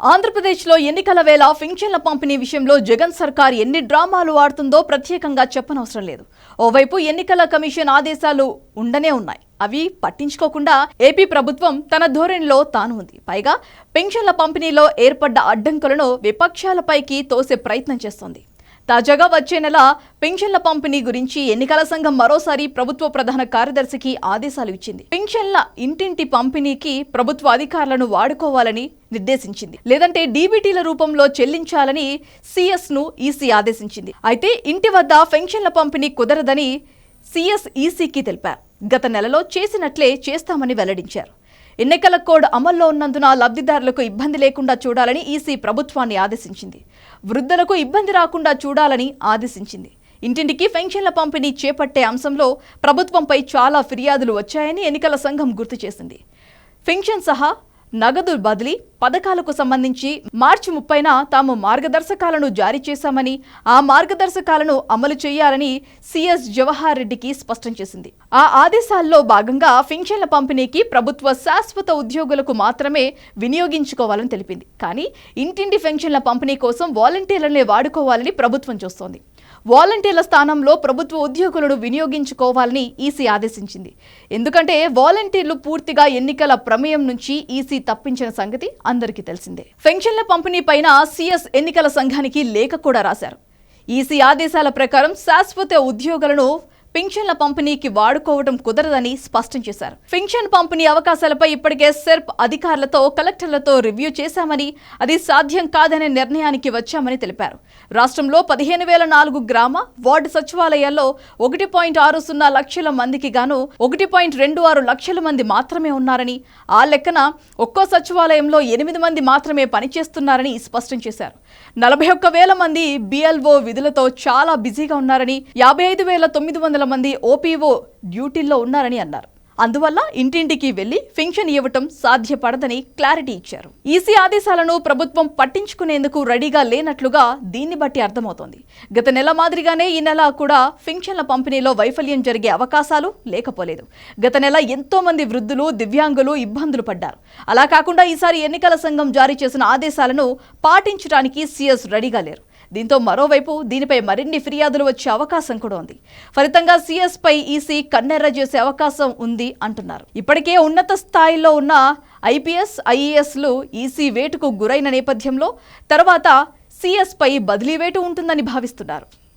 ఆంధ్రప్రదేశ్లో ఎన్నికల వేళ పింఛన్ల పంపిణీ విషయంలో జగన్ సర్కార్ ఎన్ని డ్రామాలు ఆడుతుందో ప్రత్యేకంగా చెప్పనవసరం లేదు. ఓవైపు ఎన్నికల కమిషన్ ఆదేశాలు ఉండనే ఉన్నాయి. అవి పట్టించుకోకుండా ఏపీ ప్రభుత్వం తన ధోరణిలో తాను ఉంది. పైగా పెన్షన్ల పంపిణీలో ఏర్పడ్డ అడ్డంకులను విపక్షాలపైకి తోసే ప్రయత్నం చేస్తోంది. తాజాగా వచ్చే నెల పింఛన్ల పంపిణీ గురించి ఎన్నికల సంఘం మరోసారి ప్రభుత్వ ప్రధాన కార్యదర్శికి ఆదేశాలు ఇచ్చింది. పింఛన్ల ఇంటింటి పంపిణీకి ప్రభుత్వ అధికారులను వాడుకోవాలని నిర్దేశించింది. లేదంటే డీబీటీల రూపంలో చెల్లించాలని సిఎస్ను ఈసీ ఆదేశించింది. అయితే ఇంటి వద్ద పెన్షన్ల పంపిణీ కుదరదని సిఎస్ ఈసీకి తెలిపారు. గత నెలలో చేసినట్లే చేస్తామని వెల్లడించారు. ఎన్నికల కోడ్ అమల్లో ఉన్నందున లబ్ధిదారులకు ఇబ్బంది లేకుండా చూడాలని ఈసీ ప్రభుత్వాన్ని ఆదేశించింది. వృద్ధులకు ఇబ్బంది రాకుండా చూడాలని ఆదేశించింది. ఇంటింటికి పెన్షన్ల పంపిణీ చేపట్టే అంశంలో ప్రభుత్వంపై చాలా ఫిర్యాదులు వచ్చాయని ఎన్నికల సంఘం గుర్తు చేసింది. పెన్షన్ సహా నగదు బదిలీ పథకాలకు సంబంధించి మార్చి ముప్పైన తాము మార్గదర్శకాలను జారీ చేశామని ఆ మార్గదర్శకాలను అమలు చేయాలని సిఎస్ జవహర్ రెడ్డికి స్పష్టం చేసింది. ఆ ఆదేశాల్లో భాగంగా పెన్షన్ల పంపిణీకి ప్రభుత్వ శాశ్వత ఉద్యోగులకు మాత్రమే వినియోగించుకోవాలని తెలిపింది. కానీ ఇంటింటి పెన్షన్ల పంపిణీ కోసం వాలంటీర్లనే వాడుకోవాలని ప్రభుత్వం చూస్తోంది. వాలంటీర్ల స్థానంలో ప్రభుత్వ ఉద్యోగులను వినియోగించుకోవాలని ఈసీ ఆదేశించింది. ఎందుకంటే వాలంటీర్లు పూర్తిగా ఎన్నికల ప్రమేయం నుంచి ఈసీ తప్పించిన సంగతి అందరికీ తెలిసిందే. పెన్షన్ల పంపిణీ పైన సీఎస్ ఎన్నికల సంఘానికి లేఖ కూడా రాశారు. ఈసీ ఆదేశాల ప్రకారం శాశ్వత ఉద్యోగులను పింఛన్ల పంపిణీకి వాడుకోవడం కుదరదని స్పష్టం చేశారు. పింఛన్ పంపిణీ అవకాశాలపై ఇప్పటికే సెర్ప్ అధికారులతో కలెక్టర్లతో రివ్యూ చేశామని అది సాధ్యం కాదనే నిర్ణయానికి వచ్చామని తెలిపారు. రాష్ట్రంలో పదిహేను వేల నాలుగు గ్రామ వార్డు సచివాలయాల్లో ఒకటి పాయింట్ ఆరు సున్నా లక్షల మందికి గాను ఒకటి పాయింట్ రెండు ఆరు లక్షల మంది మాత్రమే ఉన్నారని ఆ లెక్కన ఒక్కో సచివాలయంలో ఎనిమిది మంది మాత్రమే పనిచేస్తున్నారని స్పష్టం చేశారు. నలభై ఒక్క వేల మంది బిఎల్ఓ విధులతో చాలా బిజీగా ఉన్నారని యాభై ఐదు వేల తొమ్మిది వందల మంది ఓపీఓ డ్యూటీల్లో ఉన్నారని అన్నారు. అందువల్ల ఇంటింటికి వెళ్ళి పెన్షన్ ఇవ్వటం సాధ్యపడదని క్లారిటీ ఇచ్చారు. ఈసీ ఆదేశాలను ప్రభుత్వం పట్టించుకునేందుకు రెడీగా లేనట్లుగా దీన్ని బట్టి అర్థమవుతోంది. గత నెల మాదిరిగానే ఈ నెల కూడా పెన్షన్ల పంపిణీలో వైఫల్యం జరిగే అవకాశాలు లేకపోలేదు. గత నెల ఎంతో మంది వృద్ధులు దివ్యాంగులు ఇబ్బందులు పడ్డారు. అలా కాకుండా ఈసారి ఎన్నికల సంఘం జారీ చేసిన ఆదేశాలను పాటించడానికి సీఎస్ రెడీగా లేరు. దీంతో మరోవైపు దీనిపై మరిన్ని ఫిర్యాదులు వచ్చే అవకాశం కూడా ఉంది. ఫలితంగా సీఎస్పై ఈసీ కన్నెర్ర చేసే అవకాశం ఉంది అంటున్నారు. ఇప్పటికే ఉన్నత స్థాయిలో ఉన్న ఐపీఎస్ ఐఏఎస్లు ఈసీ వేటుకు గురైన నేపథ్యంలో తర్వాత సీఎస్పై బదిలీ వేటు ఉంటుందని భావిస్తున్నారు.